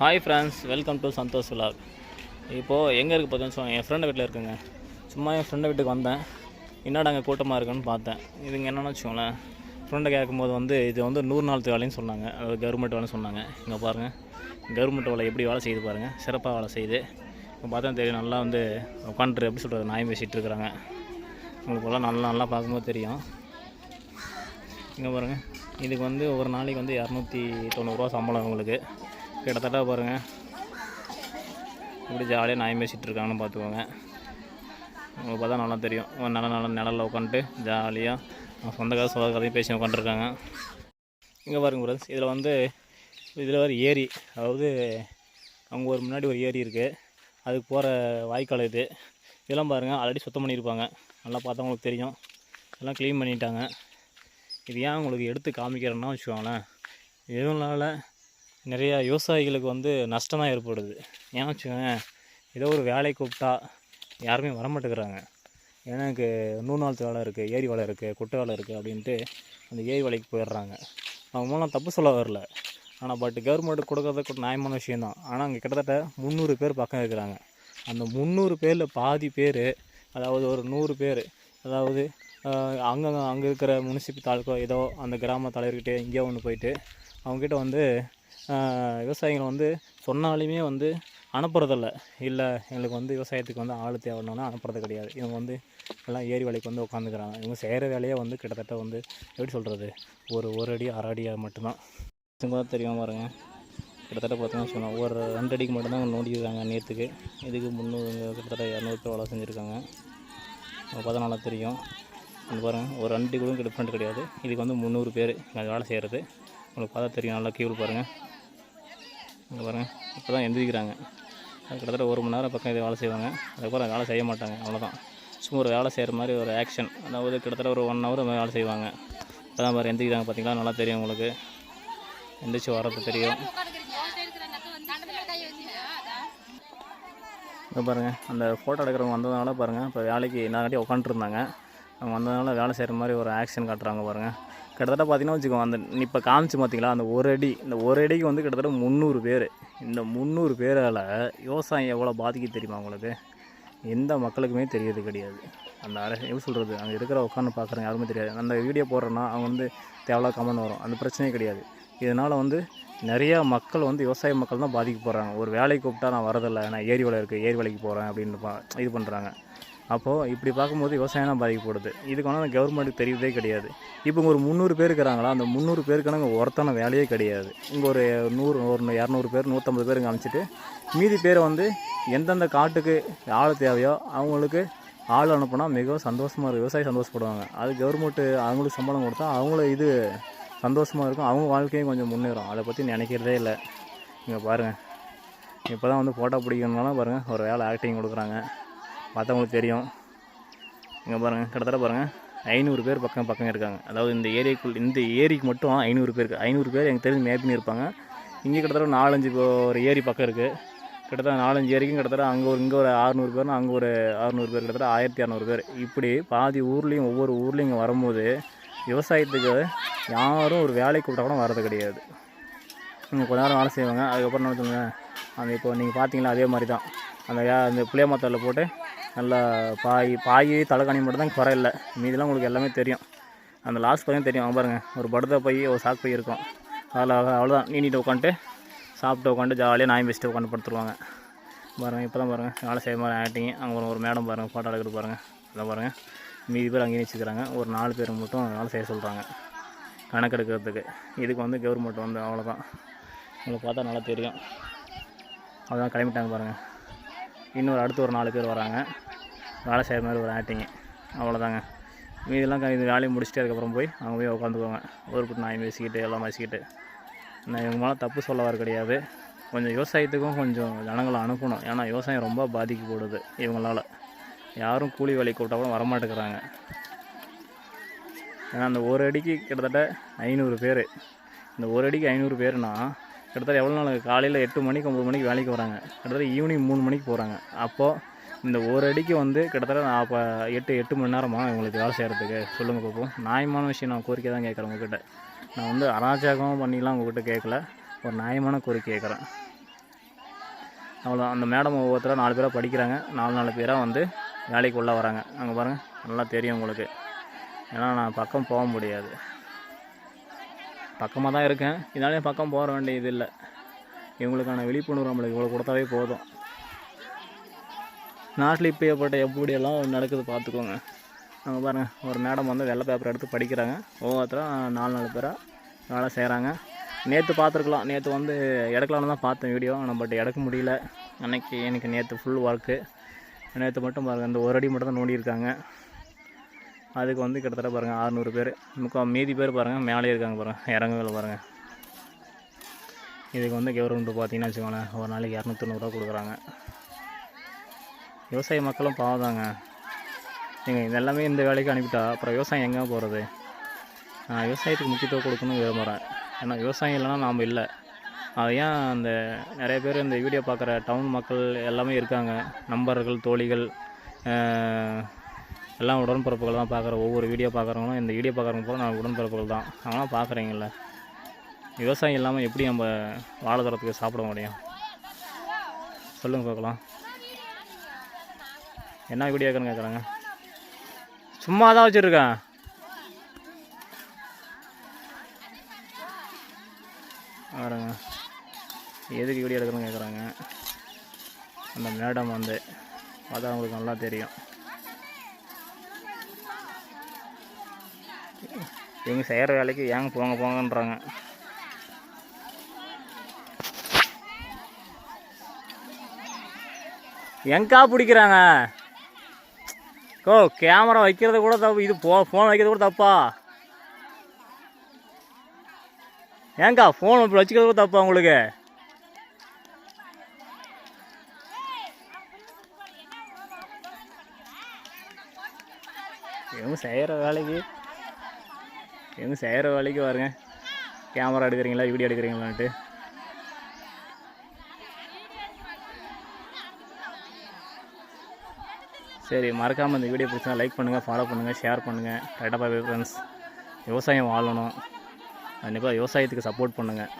Hi friends welcome to Santhosh vlog இப்போது எங்கே இருக்குது பார்த்தீங்கன்னா என் ஃப்ரெண்டு வீட்டில் இருக்குங்க. சும்மா என் ஃப்ரெண்டு வீட்டுக்கு வந்தேன். என்னடா அங்கே கூட்டமாக இருக்குன்னு பார்த்தேன். இதுங்க என்னென்னு வச்சுக்கோங்களேன். ஃப்ரெண்டை கேட்கும்போது வந்து இது வந்து நூறு நாள் வேலைன்னு சொன்னாங்க. அதாவது கவர்மெண்ட் வேலைன்னு சொன்னாங்க. இங்கே பாருங்கள் கவர்மெண்ட் வேலை எப்படி வேலை செய்யுது பாருங்கள் சிறப்பாக வேலை செய்யுது. இப்போ பார்த்தா தெரியும் நல்லா வந்து உட்காந்துட்டு எப்படி சொல்கிறது நாயம் பேசிகிட்டு இருக்கிறாங்க. உங்களுக்கு எல்லாம் நல்லா நல்லா பார்க்கும்போது தெரியும். இங்கே பாருங்கள் இதுக்கு வந்து ஒரு நாளைக்கு வந்து இரநூத்தி தொண்ணூறுரூவா சம்பளம் உங்களுக்கு. கிட்டத்தட்ட பாருங்கள் இப்படி ஜாலியாக நாயம் பேசிகிட்டு இருக்காங்கன்னு பார்த்துக்கோங்க. உங்களுக்கு பார்த்தா நல்லா தெரியும். நல்ல நல்ல நிழலில் உட்காந்துட்டு ஜாலியாக சொந்த கதை சொந்த கதையும் பேசி உட்காந்துருக்காங்க. இங்கே பாருங்க ஃப்ரெண்ட்ஸ் இதில் வந்து இதில் ஒரு ஏரி. அதாவது அவங்க ஒரு முன்னாடி ஒரு ஏரி இருக்குது அதுக்கு போகிற வாய்க்கால் இது. இதெல்லாம் பாருங்கள் ஆல்ரெடி சுத்தம் பண்ணியிருப்பாங்க. நல்லா பார்த்தா உங்களுக்கு தெரியும். எல்லாம் க்ளீன் பண்ணிட்டாங்க. இது ஏன் உங்களுக்கு எடுத்து காமிக்கிறேன்னா வச்சுக்கோங்களேன். இதனால நிறையா விவசாயிகளுக்கு வந்து நஷ்டம் தான் ஏற்படுது. ஏன் வச்சுக்கோங்க ஏதோ ஒரு வேலை கூப்பிட்டா யாருமே வரமாட்டேங்கிறாங்க. ஏன்னா எனக்கு நூறு நாள் வேலை இருக்குது ஏரி வேலை இருக்குது குட்டை வேலை இருக்குது அப்படின்ட்டு அந்த ஏரி வேலைக்கு போயிடுறாங்க. அவங்க மூலம் தப்பு சொல்ல வரல. ஆனால் பட் கவர்மெண்ட் கொடுக்கறது கூட நியாயமான விஷயந்தான் ஆனால் அங்கே கிட்டத்தட்ட முந்நூறு பேர் பக்கம் இருக்கிறாங்க. அந்த முந்நூறு பேரில் பாதி பேர் அதாவது ஒரு நூறு பேர் அதாவது அங்கே அங்கே இருக்கிற முனிசிபல் தாலுக்கோ ஏதோ அந்த கிராம தலைவர்கிட்டே எங்கேயோ ஒன்று போயிட்டு அவங்ககிட்ட வந்து விவசாயிகள் வந்து சொன்னாலுமே வந்து அனுப்புறதில்ல. இல்லை எங்களுக்கு வந்து விவசாயத்துக்கு வந்து ஆள் தேவைன்னா அனுப்புறது கிடையாது. இவங்க வந்து எல்லாம் ஏரி வேலைக்கு வந்து உட்காந்துக்கிறாங்க. இவங்க செய்கிற வேலையே வந்து கிட்டத்தட்ட வந்து எப்படி சொல்கிறது ஒரு ஒரு அடி அரை அடி மட்டும்தான். சும்மா தெரியும் பாருங்க. கிட்டத்தட்ட பார்த்தீங்கன்னா சொன்னோம் ஒரு ரெண்டு அடிக்கு மட்டும்தான் நோண்டியிருக்காங்க நேற்றுக்கு இதுக்கு முந்நூறு கிட்டத்தட்ட இரநூறு பேர் வேலை செஞ்சுருக்காங்க. பார்த்தா நல்லா தெரியும். பாருங்கள் ஒரு ரெண்டு கூட டிஃப்ரெண்ட் கிடையாது. இதுக்கு வந்து முந்நூறு பேர் வேலை செய்கிறது உங்களுக்கு பார்த்தா தெரியும். நல்லா கியூவில் பாருங்கள் இங்கே பாருங்கள் இப்போ தான் எந்திரிக்கிறாங்க. கிட்டத்தட்ட ஒரு மணி நேரம் பக்கம் இதை வேலை செய்வாங்க. அதுக்கப்புறம் வேலை செய்ய மாட்டாங்க. அவ்வளோதான் சும்மா ஒரு வேலை செய்கிற மாதிரி ஒரு ஆக்ஷன் அதாவது கிட்டத்தட்ட ஒரு ஒன் ஹவர் வேலை செய்வாங்க. இப்போ தான் பாரு எந்திரிக்கிறாங்க பார்த்தீங்களா நல்லா தெரியும் உங்களுக்கு. எந்திரிச்சு வர்றது தெரியும். இப்போ பாருங்கள் அந்த ஃபோட்டோ எடுக்கிறவங்க வந்ததுனால பாருங்கள் இப்போ வேலைக்கு எல்லார்கிட்டையும் உட்காந்துருந்தாங்க அவங்க வந்ததுனால வேலை செய்கிற மாதிரி ஒரு ஆக்ஷன் காட்டுறாங்க பாருங்கள் கிட்டத்தட்ட பார்த்தீங்கன்னா வச்சுக்கோங்க அந்த இப்போ காமிச்சு பார்த்தீங்களா அந்த ஒரு அடி இந்த ஒரு அடிக்கு வந்து கிட்டத்தட்ட முந்நூறு பேர். இந்த முந்நூறு பேரால் விவசாயம் எவ்வளோ பாதிக்க தெரியுமா உங்களுக்கு? எந்த மக்களுக்குமே தெரியறது கிடையாது. அந்த அரசு எப்படி சொல்கிறது அங்கே இருக்கிற உட்காந்து பார்க்குறவங்க யாருமே தெரியாது. அந்த வீடியோ போடுறேன்னா அவங்க வந்து தேவையில்லா கமெண்ட் வரும். அந்த பிரச்சனையே கிடையாது. இதனால் வந்து நிறையா மக்கள் வந்து விவசாய மக்கள் தான் பாதிக்க போகிறாங்க ஒரு வேலைக்கு கூப்பிட்டா நான் வரதில்லை நான் ஏரி வேலை இருக்குது ஏரி வேலைக்கு போகிறேன் அப்படின்னு பா இது பண்ணுறாங்க அப்போது இப்படி பார்க்கும்போது விவசாயம் பாதிக்கப்படுது. இதுக்கு வந்து கவர்மெண்ட்டுக்கு தெரியறதே கிடையாது. இப்போ ஒரு முந்நூறு பேர் இருக்கிறாங்களா? அந்த முந்நூறு பேருக்கான இங்கே ஒருத்தான வேலையே கிடையாது. இங்கே ஒரு நூறு ஒரு இரநூறு பேர் நூற்றம்பது பேர் இங்கே அனுப்பிச்சிட்டு மீதி பேர் வந்து எந்தெந்த காட்டுக்கு ஆள் தேவையோ அவங்களுக்கு ஆள் அனுப்புனா மிகவும் சந்தோஷமாக இருக்கும். விவசாயி சந்தோஷப்படுவாங்க. அது கவர்மெண்ட்டு அவங்களுக்கு சம்பளம் கொடுத்தா அவங்கள இது சந்தோஷமாக இருக்கும். அவங்க வாழ்க்கையும் கொஞ்சம் முன்னேறும். அதை பற்றி நினைக்கிறதே இல்லை. இங்கே பாருங்கள் இப்போ தான் வந்து ஃபோட்டோ பிடிக்கணும்னாலும் பாருங்கள் ஒரு வேலை ஆக்டிங் கொடுக்குறாங்க. மற்றவங்களுக்கு தெரியும். இங்கே பாருங்கள் கிட்டத்தட்ட பாருங்கள் ஐநூறு பேர் பக்கம் பக்கம் இருக்காங்க. அதாவது இந்த ஏரியாக்குள் இந்த ஏரிக்கு மட்டும் ஐநூறு பேர் இருக்குது ஐநூறு பேர் எனக்கு தெரிஞ்சு மேப்பின்னு இருப்பாங்க இங்கே கிட்டத்தட்ட நாலஞ்சு ஒரு ஏரி பக்கம் இருக்குது கிட்டத்தட்ட நாலஞ்சு ஏரிக்கும் கிட்டத்தட்ட அங்கே ஒரு இங்கே ஒரு அறுநூறு பேர்னா அங்கே ஒரு அறுநூறு பேர் கிட்டத்தட்ட ஆயிரத்தி அறநூறு பேர். இப்படி பாதி ஊர்லேயும் ஒவ்வொரு ஊர்லேயும் இங்கே வரும்போது விவசாயத்துக்கு யாரும் ஒரு வேலைக்கு கூப்பிட்டா கூட வரது கிடையாது. இங்கே கொஞ்ச நேரம் வேலை செய்வாங்க. அதுக்கப்புறம் என்ன சொல்லுங்கள் அந்த இப்போ நீங்கள் பார்த்தீங்களா அதே மாதிரி தான் அந்த அந்த புளிய போட்டு நல்லா பாய் பாய் தலைக்காணி மட்டும் தான் குறை இல்லை மீதிலாம் உங்களுக்கு எல்லாமே தெரியும். அந்த லாஸ்ட் பையன் தெரியும். பாருங்கள் பாருங்க ஒரு படுத்த பை ஒரு சாக் பை இருக்கும் அதில் அவ்வளோதான் நீண்டிட்டு உட்காந்துட்டு சாப்பிட்டு உட்காந்து ஜாலியாக நாய் பேசிட்டு உட்காந்து படுத்துருவாங்க. பாருங்கள் இப்போ தான் பாருங்கள் வேலை செய்ய மாதிரி ஆக்டிங் அங்கே ஒரு மேடம் பாருங்கள் ஃபோட்டோ எடுக்கிட்டு பாருங்கள் அதான் பாருங்கள் மீதி பேர் அங்கேயே வச்சுக்கிறாங்க. ஒரு நாலு பேர் மட்டும் வேலை செய்ய சொல்கிறாங்க கணக்கெடுக்கிறதுக்கு. இதுக்கு வந்து கவர்மெண்ட் வந்து அவ்வளோதான் உங்களுக்கு பார்த்தா நல்லா தெரியும். அதான் கிளம்பிட்டாங்க பாருங்கள் இன்னொரு அடுத்து ஒரு நாலு பேர் வராங்க. வேலை செய்கிற மாதிரி ஒரு ஆக்டிங்கு அவ்வளோதாங்க மீதெல்லாம் இது வேலையை முடிச்சுட்டு அதுக்கப்புறம் போய் அவங்க போய் உட்காந்துக்குவாங்க ஒரு புட்டு நாய் பேசிக்கிட்டு எல்லாம் பேசிக்கிட்டு. நான் இவங்க மேலே தப்பு சொல்ல வர கிடையாது. கொஞ்சம் விவசாயத்துக்கும் கொஞ்சம் ஜனங்களை அனுப்பணும். ஏன்னா விவசாயம் ரொம்ப பாதிக்கப்படுது இவங்களால. யாரும் கூலி வேலைக்கு கூப்பிட்டா கூட வரமாட்டேங்கிறாங்க. ஏன்னா அந்த ஒரு அடிக்கு கிட்டத்தட்ட ஐநூறு பேர். இந்த ஒரு அடிக்கு ஐநூறு பேர்னா கிட்டத்தட்ட எவ்வளோ நாள்? காலையில் எட்டு மணிக்கு ஒம்பது மணிக்கு வேலைக்கு வராங்க. கிட்டத்தட்ட ஈவினிங் மூணு மணிக்கு போகிறாங்க அப்போது இந்த ஒரு அடிக்கு வந்து கிட்டத்தட்ட நான் அப்போ எட்டு எட்டு மணி நேரமா இவங்களுக்கு வேலை செய்கிறதுக்கு சொல்லுங்கள் பார்ப்போம் நியாயமான விஷயம் நான் கோரிக்கை தான் கேட்குறேன் உங்ககிட்ட. நான் வந்து அராஜகம் பண்ணிலாம் உங்ககிட்ட கேட்கல. ஒரு நியாயமான கோரிக்கை கேட்குறேன். அவ்வளோதான் அந்த மேடம் ஒவ்வொருத்தராக நாலு பேராக படிக்கிறாங்க. நாலு நாலு பேராக வந்து வேலைக்கு உள்ளே வராங்க. அங்கே பாருங்கள் நல்லா தெரியும் உங்களுக்கு. ஏன்னா நான் பக்கம் போக முடியாது. பக்கமாக தான் இருக்கேன். இதனாலே பக்கம் போக வேண்டியது இல்லை. இவங்களுக்கான விழிப்புணர்வு நம்மளுக்கு இவ்வளோ கொடுத்தாவே போதும். நாட்டில் இப்போ ஏற்பட்ட எப்படியெல்லாம் நடக்குது பார்த்துக்கோங்க. அங்கே பாருங்கள் ஒரு மேடம் வந்து வெள்ளை பேப்பர் எடுத்து படிக்கிறாங்க. ஒவ்வொருத்தரும் நாலு நாலு பேராக வேலை செய்கிறாங்க நேற்று பார்த்துருக்கலாம். நேற்று வந்து எடுக்கலான்னு தான் பார்த்தேன் வீடியோ ஆனால் பட் எடுக்க முடியல. அன்றைக்கி எனக்கு நேற்று ஃபுல் ஒர்க்கு நேற்று மட்டும் பாருங்கள் அந்த ஒரு அடி மட்டும் தான் நோண்டியிருக்காங்க. அதுக்கு வந்து கிட்டத்தட்ட பாருங்கள் அறநூறு பேர். முக்கால் மீதி பேர் பாருங்கள் மேலே இருக்காங்க பாருங்கள் இறங்குகள் பாருங்கள் இதுக்கு வந்து கவர்மெண்ட் பார்த்தீங்கன்னா வச்சுக்கோங்களேன் ஒரு நாளைக்கு இரநூத்தொண்ணூறுவா கொடுக்குறாங்க. விவசாய மக்களும் பாவதாங்க நீங்கள் இதெல்லாமே இந்த வேலைக்கு அனுப்பிட்டா அப்புறம் விவசாயம் எங்கே போகிறது நான் விவசாயத்துக்கு முக்கியத்துவம் கொடுக்கணும்னு விரும்புகிறேன் ஏன்னா விவசாயம் இல்லைனா நாம் இல்லை. அது ஏன் அந்த நிறைய பேர் இந்த வீடியோ பார்க்குற டவுன் மக்கள் எல்லாமே இருக்காங்க. நண்பர்கள் தோழிகள் எல்லாம் உடன்பிறப்புகள் தான் பார்க்குற ஒவ்வொரு வீடியோ பார்க்குறவங்களும் இந்த வீடியோ பார்க்குறவங்க கூட நான் உடன்பிறப்புகள் தான். அவங்களாம் பார்க்குறீங்கள விவசாயம் இல்லாமல் எப்படி நம்ம வாழ்கிறதுக்கு சாப்பிட முடியும்? சொல்லுங்கள் பார்க்கலாம். என்ன வீடியோ இருக்குன்னு கேட்குறாங்க சும்மா தான் வச்சுருக்கேன். பாருங்க. எதுக்கு வீடியோ எடுக்கணும்னு கேட்குறாங்க அந்த மேடம் வந்து பார்த்தா அவங்களுக்கு நல்லா தெரியும். இவங்க செய்கிற வேலைக்கு ஏங்க போங்க போங்கன்றாங்க. எங்கா பிடிக்கிறாங்க? கோ கேமரா வைக்கிறது கூட தப்பு. இது போ ஃபோன் வைக்கிறது கூட தப்பா? ஏங்கா ஃபோன் இப்படி வச்சுக்கிறது கூட தப்பா உங்களுக்கு? இவங்க செய்கிற வேலைக்கு எங்க செய்கிற வேலைக்கு பாருங்க. கேமரா எடுக்கிறீங்களா? வீடியோ எடுக்கிறீங்களான்ட்டு. சரி மறக்காமல் இந்த வீடியோ பிடிச்சா லைக் பண்ணுங்கள் ஃபாலோ பண்ணுங்கள் ஷேர் பண்ணுங்கள் கரெக்டாக பாய் ஃப்ரெண்ட்ஸ் விவசாயம் வாழணும். கண்டிப்பாக விவசாயத்துக்கு சப்போர்ட் பண்ணுங்கள்